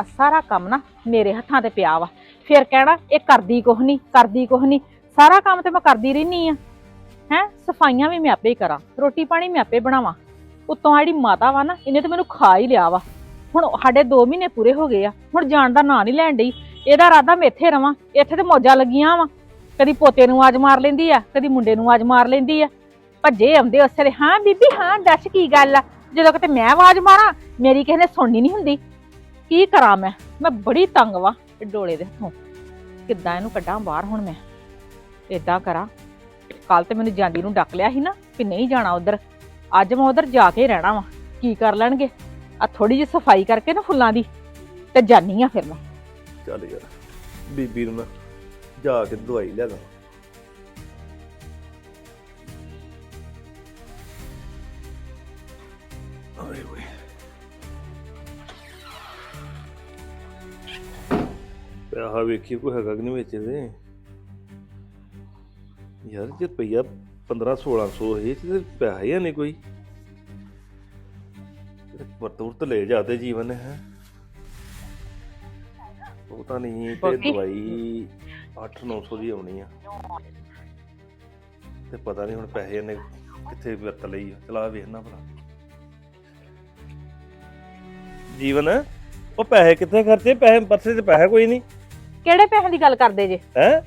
ਆ ਸਾਰਾ ਕੰਮ ਨਾ ਮੇਰੇ ਹੱਥਾਂ ਤੇ ਪਿਆ ਵਾ। ਫਿਰ ਕਹਿਣਾ, ਇਹ ਕਰਦੀ ਕੁਛ ਨਹੀਂ ਕਰਦੀ ਕੁਛ ਨਹੀਂ ਸਾਰਾ ਕੰਮ ਤੇ ਮੈਂ ਕਰਦੀ ਰਹਿਨੀ ਆ। ਹੈ? ਸਫਾਈਆਂ ਵੀ ਮੈਂ ਆਪੇ ਹੀ ਕਰਾਂ। ਰੋਟੀ ਪਾਣੀ ਮੈਂ ਆਪੇ ਬਣਾਵਾਂ। ਉੱਤੋਂ ਆ ਜਿਹੜੀ ਮਾਤਾ ਵਾ ਨਾ, ਇਹਨੇ ਤੇ ਮੈਨੂੰ ਖਾ ਹੀ ਲਿਆ ਵਾ। ਹੁਣ ਸਾਡੇ 2 ਮਹੀਨੇ ਪੂਰੇ ਹੋ ਗਏ ਆ। ਹੁਣ ਜਾਣ ਦਾ ਨਾਂ ਨਹੀਂ ਲੈਣ ਡਈ। ਇਹਦਾ ਇਰਾਦਾ ਮੈਂ ਇੱਥੇ ਰਵਾਂ। ਇੱਥੇ ਤੇ ਮੌਜਾਂ ਲੱਗੀਆਂ ਵਾ। ਕਦੀ ਪੋਤੇ ਨੂੰ ਆਜ ਮਾਰ ਲੈਂਦੀ ਆ, ਕਦੀ ਮੁੰਡੇ ਨੂੰ ਆਜ ਮਾਰ ਲੈਂਦੀ ਆ। ਭੱਜੇ ਆਉਂਦੇ ਉਸੇ ਹਾਂ ਬੀਬੀ, ਹਾਂ, ਦੱਸ ਕੀ ਗੱਲ ਆ? ਜਦੋਂ ਕਿਤੇ ਮੈਂ ਆਵਾਜ਼ ਮਾਰਾਂ, ਮੇਰੀ ਕਿਸੇ ਨੇ ਸੁਣਨੀ ਨਹੀਂ ਹੁੰਦੀ। ਕੀ ਕਰਾਂ ਮੈਂ? ਮੈਂ ਬੜੀ ਤੰਗ ਵਾ ਇਹ ਡੋਲੇ ਦੇ ਹੱਥੋਂ। ਕਿੱਦਾਂ ਇਹਨੂੰ ਕੱਢਾਂ ਬਾਹਰ ਹੁਣ ਮੈਂ? ਏਦਾਂ ਕਰਾਂ। ਕੱਲ ਤੇ ਮੈਨੂੰ ਜਾਂਦੀ ਨੂੰ ਡੱਕ ਲਿਆ ਸੀ ਨਾ ਕਿ ਨਹੀਂ ਜਾਣਾ ਉਧਰ। ਅੱਜ ਮੈਂ ਉਧਰ ਜਾ ਕੇ ਰਹਿਣਾ ਵਾ। ਕੀ ਕਰ ਲੈਣਗੇ? ਆ ਥੋੜੀ ਜਿਹੀ ਸਫ਼ਾਈ ਕਰਕੇ ਨਾ ਫੁੱਲਾਂ ਦੀ। ਤੇ ਜਾਨੀ ਆ ਫਿਰ ਮੈਂ। ਚੱਲ ਯਾਰ, ਬੀਬੀ ਨੂੰ ਨਾ ਜਾ ਕੇ ਦਵਾਈ ਲੈ ਦਾਂ ਪਿਆ ਵੇਖੀ ਕੋਈ ਹੈਗਾ ਕਿ ਨਹੀਂ ਵਿੱਚ ਇਹਦੇ? ਯਾਰ ਜੇ ਪਈਆ 15 1600 ਹੈ ਤੇ ਪਿਆ ਹੀ ਨਹੀਂ ਕੋਈ। ਵਰਤੂਰ ਲੈ ਜਾਦੇ ਜੀਵਨ ਹੈ। ਉਹ ਤਾਂ ਨਹੀਂ ਤੇ? ਦਵਾਈ 8-900 ਦੀ ਆਉਣੀ ਆ। ਤੇ ਪਤਾ ਨਹੀਂ ਹੁਣ ਪੈਸੇ ਇਹਨੇ ਕਿੱਥੇ ਵਰਤ ਲਈ ਆ। ਚਲਾ ਵੇਖਣਾ ਭਲਾ। ਜੀਵਨ ਉਹ ਪੈਸੇ ਕਿੱਥੇ ਖਰਚੇ? ਪੈਸੇ ਪਰਸੇ ਤੇ ਪੈਸਾ ਕੋਈ ਨਹੀਂ। ਕਿਹੜੇ ਪੈਸਿਆਂ ਦੀ ਗੱਲ ਕਰਦੇ ਜੇ? ਹੈ?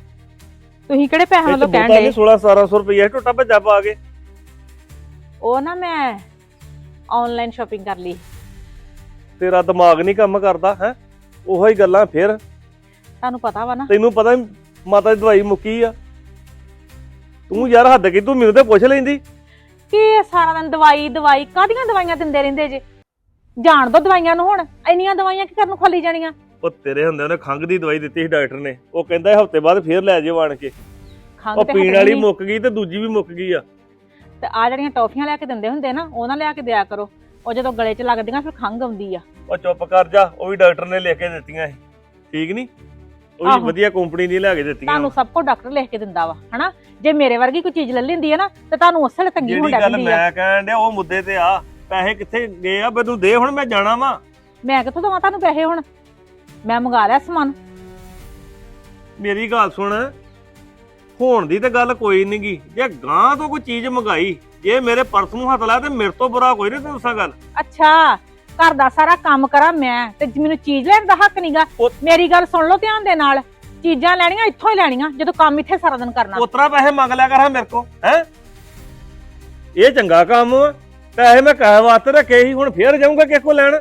ਤੁਸੀਂ ਕਿਹੜੇ ਵੱਲੋਂ ਤਾਂ ਕਹਿਣ ਦੇ 16-1700 ਰੁਪਏ ਟੁੱਟਾ ਭੱਜਾ ਪਾ ਕੇ। ਉਹ ਨਾ ਮੈਂ ਆਨਲਾਈਨ ਸ਼ਾਪਿੰਗ ਕਰ ਲਈ। ਤੇਰਾ ਦਿਮਾਗ ਨਹੀਂ ਕੰਮ ਕਰਦਾ ਹੈ? ਉਹੋ ਹੀ ਗੱਲਾਂ ਫਿਰ। ਤੁਹਾਨੂੰ ਪਤਾ ਵਾ ਨਾ। ਤੈਨੂੰ ਪਤਾ ਮਾਤਾ ਦੀ ਦਵਾਈ ਮੁੱਕੀ ਆ। ਤੂੰ ਯਾਰ ਹੱਦ ਕੀ ਤੂੰ ਮੈਨੂੰ ਤੇ ਪੁੱਛ ਲੈਂਦੀ। ਕੀ ਇਹ ਸਾਰਾ ਦਿਨ ਦਵਾਈ ਦਵਾਈ ਕਾਹਦੀਆਂ ਦਵਾਈਆਂ ਦਿੰਦੇ ਰਹਿੰਦੇ ਜੇ? ਜਾਣ ਦੋ ਦਵਾਈਆਂ ਨੂੰ ਹੁਣ ਇੰਨੀਆਂ ਦਵਾਈਆਂ ਕੀ ਕਰਨ ਨੂੰ ਖਾਲੀ ਜਾਣੀਆਂ? ਉਹ ਤੇਰੇ ਹੁੰਦੇ ਉਹਨੇ ਖੰਘ ਦੀ ਦਵਾਈ ਦਿੱਤੀ ਸੀ ਡਾਕਟਰ ਨੇ। ਉਹ ਕਹਿੰਦਾ ਹਫ਼ਤੇ ਬਾਅਦ ਫੇਰ ਲੈ ਜਿਓ ਆਣ ਕੇ। ਖੰਘ ਉਹ ਤੇ ਪੀਣ ਹਟਣੀ ਵਾਲੀ। ਮੁੱਕ ਗਈ ਤੇ ਦੂਜੀ ਵੀ ਮੁੱਕ ਗਈ ਆ। ਤੇ ਆ ਜਿਹੜੀਆਂ ਟੌਫੀਆਂ ਲਿਆ ਕੇ ਦਿੰਦੇ ਹੁੰਦੇ ਨਾ ਉਹਨਾਂ ਲਿਆ ਕੇ ਦਿਆ ਕਰੋ। ਉਹ ਜਦੋਂ ਗਲੇ 'ਚ ਲੱਗਦੀਆਂ ਫਿਰ ਖੰਘ ਆਉਂਦੀ ਆ। ਉਹ ਚੁੱਪ ਕਰ ਜਾ ਉਹ ਵੀ ਡਾਕਟਰ ਨੇ ਲਿਖ ਕੇ ਦਿੱਤੀਆਂ ਸੀ। ਠੀਕ ਨਹੀਂ ਉਹ ਵੀ ਆਹੋ। ਵਧੀਆ ਕੰਪਨੀ ਦੀ ਲਿਆ ਕੇ ਦਿੱਤੀਆਂ ਤੁਹਾਨੂੰ ਸਭ ਕੁਝ ਡਾਕਟਰ ਲਿਖ ਕੇ ਦਿੰਦਾ ਵਾ ਹਨਾ? ਜੇ ਮੇਰੇ ਵਰਗੀ ਕੋਈ ਚੀਜ਼ ਲੈ ਲੈਂਦੀ ਹੈ ਨਾ ਤੇ ਤੁਹਾਨੂੰ ਉਸੇ ਵੇਲੇ ਤੰਗੀ ਜਿਹੜੀ ਹੋਣ ਗੱਲ ਲੱਗ ਹੈ ਮੈਂ ਕਹਿਣ ਡਿਆ ਉਹ ਮੁੱਦੇ ਤੇ ਆ। ਪੈਸੇ ਕਿੱਥੇ ਗਏ ਆ? ਮੈਨੂੰ ਦੇ ਹੁਣ ਮੈਂ ਜਾਣਾ ਵਾ। ਮੈਂ ਕਿੱਥੋਂ ਦਵਾਂ ਤੁਹਾਨੂੰ ਪੈਸੇ ਹੁਣ? ਮੈਂ ਮੰਗਾ ਲਿਆ ਸਮਾਨ। ਮੇਰੀ ਗੱਲ ਸੁਣ। ਹੋਣ ਦੀ ਤੇ ਗੱਲ ਕੋਈ ਨੀ ਗੀ ਜੇ ਗਾਂ ਤੋਂ ਕੋਈ ਚੀਜ਼ ਮੰਗਾਈ ਜੇ ਮੇਰੇ ਪਰਸ ਨੂੰ ਹੱਥ ਲਾਇਆ ਤੇ ਮੇਰੇ ਤੋਂ ਬੁਰਾ ਕੋਈ ਨਹੀਂ ਦੱਸਾਂ ਗੱਲ। ਅੱਛਾ ਘਰ ਦਾ ਸਾਰਾ ਕੰਮ ਕਰਾਂ ਮੈਂ ਤੇ ਮੈਨੂੰ ਚੀਜ਼ ਲੈਣ ਦਾ ਹੱਕ ਨਹੀਂਗਾ ਉਹ- ਮੇਰੀ ਗੱਲ ਸੁਣ ਲਓ ਧਿਆਨ ਦੇ ਨਾਲ। ਚੀਜ਼ਾਂ ਲੈਣੀਆਂ ਇੱਥੋਂ ਹੀ ਲੈਣੀਆਂ ਜਦੋਂ ਕੰਮ ਇੱਥੇ ਸਾਰਾ ਦਿਨ ਕਰਨਾ। ਉਤਰਾ ਪੈਸੇ ਮੰਗ ਲਿਆ ਕਰ ਹਾਂ ਮੇਰੇ ਕੋ ਹੈ? ਇਹ ਚੰਗਾ ਕੰਮ ਵਾ ਪੈਸੇ ਮੈਂ ਕਹਿ ਵਾਸਤੇ ਰੱਖੇ ਸੀ ਹੁਣ ਫੇਰ ਜਾਊਂਗਾ ਕਿਸ ਕੋ ਲੈਣ।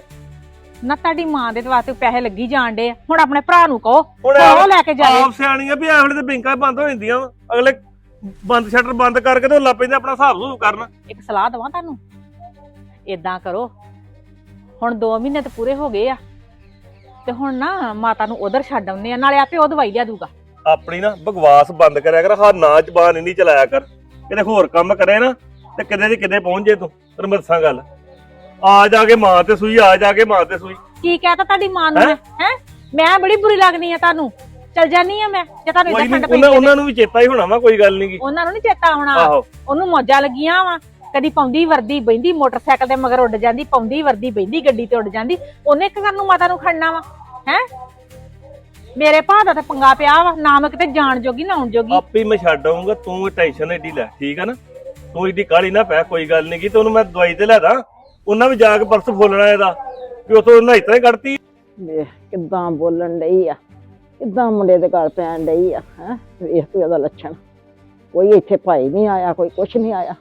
ਨਾ ਤੁਹਾਡੀ ਮਾਂ ਦੇ ਵਾਸਤੇ ਪੈਸੇ ਲੱਗੀ ਜਾਣ ਡੇ ਹੁਣ ਆਪਣੇ ਭਰਾ ਨੂੰ ਕਹੋ ਉਹ ਲੈ ਕੇ ਜਾਵੇ ਆਪ ਸਿਆਣੀਆਂ ਵੀ ਐ ਵੇਲੇ ਤੇ ਬੈਂਕਾਂ ਬੰਦ ਹੋ ਜਾਂਦੀਆਂ ਵਾ। ਅਗਲੇ ਬੰਦ ਸ਼ਟਰ ਬੰਦ ਕਰਕੇ ਤੇ ਲੱਗ ਪੈਂਦੇ ਆਪਣਾ ਹਿਸਾਬ ਹੂਬ ਕਰਨ। ਇੱਕ ਸਲਾਹ ਦਵਾਂ ਤੁਹਾਨੂੰ? ਇਦਾਂ ਕਰੋ। ਹੁਣ 2 ਮਹੀਨੇ ਤੇ ਪੂਰੇ ਹੋ ਗਏ ਆ। ਤੇ ਹੁਣ ਨਾ ਮਾਤਾ ਨੂੰ ਉਧਰ ਛੱਡ ਆਉਂਦੇ ਆ ਨਾਲੇ ਆਪੇ ਉਹ ਦਵਾਈ ਲਿਆ ਦੂਗਾ ਆਪਣੀ ਨਾ ਬਕਵਾਸ ਬੰਦ ਕਰਿਆ ਕਰ ਹਾਂ ਨਾ ਜ਼ਬਾਨ ਇੰਨੀ ਚਲਾਇਆ ਕਰ। ਕਿਤੇ ਹੋਰ ਕੰਮ ਕਰੇ ਨਾ ਤੇ ਕਿਤੇ ਦੀ ਕਿਤੇ ਪਹੁੰਚ ਜੇ ਤੂੰ ਤੈਨੂੰ ਮੈਂ ਦੱਸਾਂ ਗੱਲ। ਆ ਜਾ ਕੇ ਮਾਂ ਤੇ ਸੂਈ ਆ ਜਾ ਕੇ ਮਾਂ ਤੇ ਸੂਈ। ਕੀ ਕਹਤਾ ਤੁਹਾਡੀ ਮਾਂ ਨੂੰ ਹੈਂ? ਹੈ? ਮੈਂ ਬੜੀ ਬੁਰੀ ਲੱਗਦੀ ਆ ਤੁਹਾਨੂੰ। ਚਲ ਜਾਨੀ ਆ ਮੈਂ ਜੇ ਤੁਹਾਨੂੰ ਕੋਈ ਇਦਾਂ ਨੀ ਖੰਡ ਉਹਨਾਂ ਪਈ ਉਹਨਾਂ ਨੂੰ ਵੀ ਚੇਤਾ ਹੀ ਹੋਣਾ ਵਾ ਕੋਈ ਗੱਲ ਨਹੀਂ ਉਹਨਾਂ ਨੂੰ ਨਹੀਂ ਚੇਤਾ ਆਉਣਾ ਆਹੋ। ਉਹਨੂੰ ਮੌਜਾਂ ਲੱਗੀਆਂ ਵਾ। ਕਦੀ ਪਾਉਂਦੀ ਵਰਦੀ ਬੈਂਦੀ ਮੋਟਰਸਾਈਕਲ ਦੇ ਮਗਰ ਉੱਡ ਜਾਂਦੀ ਪਾਉਂਦੀ ਵਰਦੀ ਬੈਂਦੀ ਗੱਡੀ ਤੇ ਉੱਡ ਜਾਂਦੀ। ਉਹਨੇ ਇੱਕ ਕਰਨ ਨੂੰ ਮਾਤਾ ਨੂੰ ਖੜਨਾ ਵਾ। ਹੈ? ਮੇਰੇ ਭਾ ਦਾ ਤਾਂ ਪੰਗਾ ਪਿਆ ਵਾ। ਨਾ ਮੈਂ ਕਿਤੇ ਜਾਣ ਜੋਗੀ ਨਾ ਆਉਣ ਜੋਗੀ। ਆਪੇ ਹੀ ਮੈਂ ਛੱਡ ਆਊਂਗਾ ਤੂੰ ਟੈਨਸ਼ਨ ਏਡੀ ਲੈ ਠੀਕ ਆ ਨਾ? ਤੂੰ ਏਡੀ ਕਾਲੀ ਨਾ ਪੈ ਕੋਈ ਗੱਲ ਨਹੀਂ ਕੀ ਤੇ ਉਹਨੂੰ ਮੈਂ ਦਵਾਈ ਤੇ ਲੈ ਦਾਂ। ਉਹਨਾਂ ਵੀ ਜਾ ਕੇ ਪਰਸ ਫੋਲਣਾ ਇਹਦਾ ਕਿ ਉਥੋਂ ਉਹਨਾਂ ਹੀ ਕੱਢਤੀ। ਵੇਖ ਕਿੱਦਾਂ ਬੋਲਣ ਡਈ ਆ, ਕਿੱਦਾਂ ਮੁੰਡੇ ਦੇ ਗਲ ਪੈਣ ਡਈ ਆ, ਹੈ? ਵੇਖ ਤੂੰ ਇਹਦਾ ਲੱਛਣ। ਕੋਈ ਇੱਥੇ ਭਾਈ ਨਹੀਂ ਆਇਆ, ਕੋਈ ਕੁਛ ਨਹੀਂ ਆਇਆ।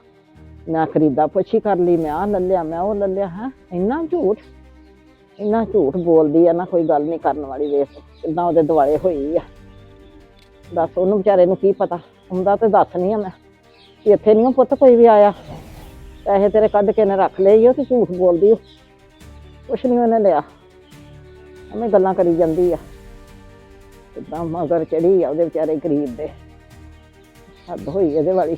ਮੈਂ ਖਰੀਦਾ ਪੁੱਛੀ ਕਰ ਲਈ, ਮੈਂ ਆ ਲੱਲਿਆ ਮੈਂ ਉਹ ਲੱਲਿਆ ਹੈ? ਇੰਨਾ ਝੂਠ ਇੰਨਾ ਝੂਠ ਬੋਲਦੀ ਆ ਨਾ, ਕੋਈ ਗੱਲ ਨਹੀਂ ਕਰਨ ਵਾਲੀ, ਵੇਖ ਕਿੱਦਾਂ ਉਹਦੇ ਦੁਆਲੇ ਹੋਈ ਆ। ਦੱਸ ਉਹਨੂੰ ਵਿਚਾਰੇ ਨੂੰ ਕੀ ਪਤਾ, ਹੁੰਦਾ ਤੇ ਦੱਸ ਨਹੀਂ ਆ ਮੈਂ ਕਿ ਇੱਥੇ ਨਹੀਂ ਪੁੱਤ ਕੋਈ ਵੀ ਆਇਆ। ਪੈਸੇ ਤੇਰੇ ਕੱਢ ਕੇ ਨੇ ਰੱਖ ਲਏ ਈ ਉਹ ਤੇ ਝੂਠ ਬੋਲਦੀ ਉਹ ਕੁਛ ਨਹੀਂ ਉਹਨੇ ਲਿਆ। ਐਵੇਂ ਗੱਲਾਂ ਕਰੀ ਜਾਂਦੀ ਆ। ਕਿੱਦਾਂ ਮਗਰ ਚੜੀ ਆ ਉਹਦੇ ਵਿਚਾਰੇ ਗਰੀਬ ਦੇ। ਹੱਦ ਹੋਈ ਇਹਦੇ ਵਾਲੀ।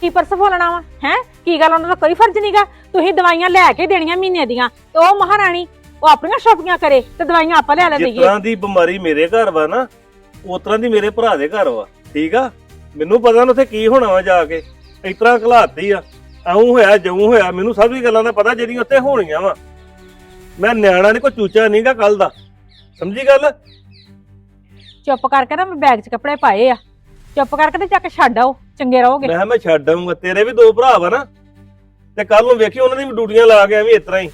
ਕੀ ਪਰਸ ਫੋਲਣਾ ਵਾ? ਹੈ? ਕੀ ਗੱਲ ਉਹਨਾਂ ਦਾ ਕੋਈ ਫਰਜ਼ ਨਹੀਂਗਾ ਤੁਸੀਂ ਦਵਾਈਆਂ ਲੈ ਕੇ ਦੇਣੀਆਂ ਮਹੀਨੇ ਦੀਆਂ। ਤੇ ਉਹ ਮਹਾਰਾਣੀ ਉਹ ਆਪਣੀਆਂ ਸ਼ਾਪਿੰਗਾਂ ਕਰੇ ਤੇ ਦਵਾਈਆਂ ਆਪਾਂ ਲੈ ਲੈ ਜਿਸ ਦਈਏ ਤਰ੍ਹਾਂ ਦੀ ਬਿਮਾਰੀ ਮੇਰੇ ਘਰ ਵਾ ਨਾ ਉਸ ਤਰ੍ਹਾਂ ਦੀ ਮੇਰੇ ਭਰਾ ਦੇ ਘਰ ਵਾ। ਠੀਕ ਆ? ਮੈਨੂੰ ਪਤਾ ਨਾ ਉੱਥੇ ਕੀ ਹੋਣਾ ਵਾ ਜਾ ਕੇ। ਇਸ ਤਰ੍ਹਾਂ ਘਲਾਤੀ ਆ। ਐਉਂ ਹੋਇਆ ਜਉਂ ਹੋਇਆ ਮੈਨੂੰ ਸਭ ਹੀ ਗੱਲਾਂ ਦਾ ਪਤਾ ਜਿਹੜੀਆਂ ਉੱਥੇ ਹੋਣੀਆਂ ਵਾ। ਮੈਂ ਨਿਆਣਾ ਨਹੀਂ ਕੋਈ ਚੂਚਾ ਨਹੀਂਗਾ ਕੱਲ ਦਾ। ਸਮਝੀ ਗੱਲ? ਚੁੱਪ ਕਰਕੇ ਨਾ ਮੈਂ ਬੈਗ 'ਚ ਕੱਪੜੇ ਪਾਏ ਆ। ਚੁੱਪ ਕਰਕੇ ਤੇ ਚੱਕ ਛੱਡ ਆਓ ਚੰਗੇ ਰਹੋਗੇ। ਮੈਂ ਕਿਹਾ ਮੈਂ ਛੱਡ ਆਊਂਗਾ ਤੇਰੇ ਵੀ ਦੋ ਭਰਾ ਵਾ ਨਾ। ਤੇ ਕੱਲ ਨੂੰ ਵੇਖੀ ਉਹਨਾਂ ਦੀ ਵੀ ਡਿਊਟੀਆਂ ਲਾ ਕੇ ਐਵੇਂ ਇਸ ਤਰ੍ਹਾਂ ਹੀ।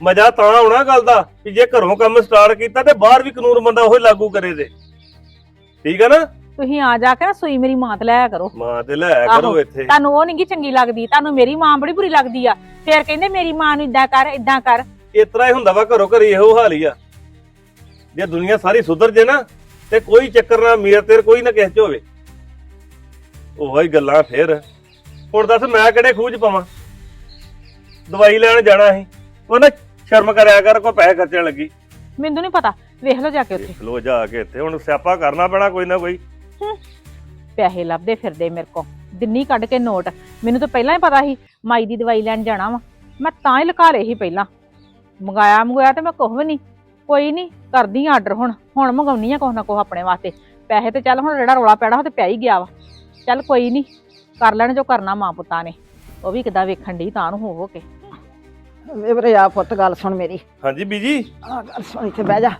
ਮਜ਼ਾ ਤਾਂ ਆਉਣਾ ਗੱਲ ਦਾ ਕਿ ਜੇ ਘਰੋਂ ਕੰਮ ਸਟਾਰਟ ਕੀਤਾ ਤੇ ਬਾਹਰ ਵੀ ਕਾਨੂੰਨ ਬੰਦਾ ਉਹੀ ਲਾਗੂ ਕਰੇ ਦੇ ਠੀਕ ਹੈ ਨਾ? ਤੁਸੀਂ ਆ ਜਾ ਕੇ ਨਾ ਸੂਈ ਮੇਰੀ ਮਾਂ ਤੇ ਲਾਇਆ ਕਰੋ। ਮਾਂ ਤੇ ਲੈ ਕਰੋ ਆਹੋ। ਇੱਥੇ। ਤੁਹਾਨੂੰ ਉਹ ਨਹੀਂ ਗੀ ਚੰਗੀ ਲੱਗਦੀ ਤੁਹਾਨੂੰ ਮੇਰੀ ਮਾਂ ਬੜੀ ਬੁਰੀ ਲੱਗਦੀ ਆ। ਫੇਰ ਕਹਿੰਦੇ ਮੇਰੀ ਮਾਂ ਨੂੰ ਇਦਾਂ ਕਰ ਇਦਾਂ ਕਰ। ਇਸ ਤਰ੍ਹਾਂ ਹੀ ਹੁੰਦਾ ਵਾ ਘਰੋਂ ਘਰੀ ਇਹੋ ਹਾਲ ਹੀ ਆ। ਜੇ ਦੁਨੀਆ ਸਾਰੀ ਸੁਧਰ ਜੇ ਨਾ ਤੇ ਕੋਈ ਚੱਕਰ ਨਾ ਮੀਰ ਤੇਰ ਕੋਈ ਨਾ ਕਿਸੇ ਚ ਹੋਵੇ। ਉਹੋ ਹੀ ਗੱਲਾਂ ਫੇਰ। ਹੁਣ ਦੱਸ ਮੈਂ ਕਿਹੜੇ ਖੂਜ ਪਾਵਾਂ? ਦਵਾਈ ਲੈਣ ਜਾਣਾ ਸੀ। ਉਹ ਨਾ ਸ਼ਰਮ ਕਰਿਆ ਕਰ ਕੋਈ ਪੈਸੇ ਖਰਚਣ ਲੱਗੀ। ਮੈਨੂੰ ਨਹੀਂ ਪਤਾ। ਵੇਖ ਲਓ ਜਾ ਕੇ ਉੱਥੇ। ਲੋ ਜਾ ਕੇ ਇੱਥੇ ਹੁਣ ਸਿਆਪਾ ਕਰਨਾ ਪੈਣਾ ਕੋਈ ਨਾ ਕੋਈ। ਪੈਸੇ ਲੱਭਦੇ ਫਿਰਦੇ ਮੇਰੇ ਕੋ ਦਿੰਨੀ ਕੱਢ ਕੇ ਨੋਟ। ਮੈਨੂੰ ਤਾਂ ਪਹਿਲਾਂ ਹੀ ਪਤਾ ਸੀ ਮਾਈ ਦੀ ਦਵਾਈ ਲੈਣ ਜਾਣਾ ਵਾ। ਮੈਂ ਤਾਂ ਹੀ ਲੁਕਾ ਲਏ ਸੀ ਪਹਿਲਾਂ। ਮੰਗਾਇਆ ਮੰਗਾਇਆ ਤੇ ਮੈਂ ਕੁਛ ਵੀ ਨਹੀਂ। ਕੋਈ ਨਹੀਂ ਕਰਦੀ ਆਰਡਰ ਹੁਣ। ਹੁਣ ਮੰਗਾਉਣੀ ਆ ਕੁਛ ਨਾ ਕੁਛ ਆਪਣੇ ਵਾਸਤੇ। ਪੈਸੇ ਤੇ ਚੱਲ ਹੁਣ ਜਿਹੜਾ ਰੋਲਾ ਪੈਣਾ ਉਹ ਤੇ ਪਿਆ ਹੀ ਗਿਆ ਵਾ। ਚੱਲ ਕੋਈ ਨਹੀਂ ਕਰ ਲੈਣ ਜੋ ਕਰਨਾ ਮਾਂ ਪੁੱਤਾਂ ਨੇ। ਉਹ ਵੀ ਕਿਦਾਂ ਵੇਖਣ ਦੀ ਤਾਂ ਨੂੰ ਹੋ ਹੋ ਕੇ। ਵੇ ਵੀਰੇ ਆ ਪੁੱਤ ਗੱਲ ਸੁਣ ਮੇਰੀ। ਹਾਂਜੀ ਬੀਜੀ। ਆ ਗੱਲ ਸੁਣ ਇੱਥੇ ਬਹਿ ਜਾ।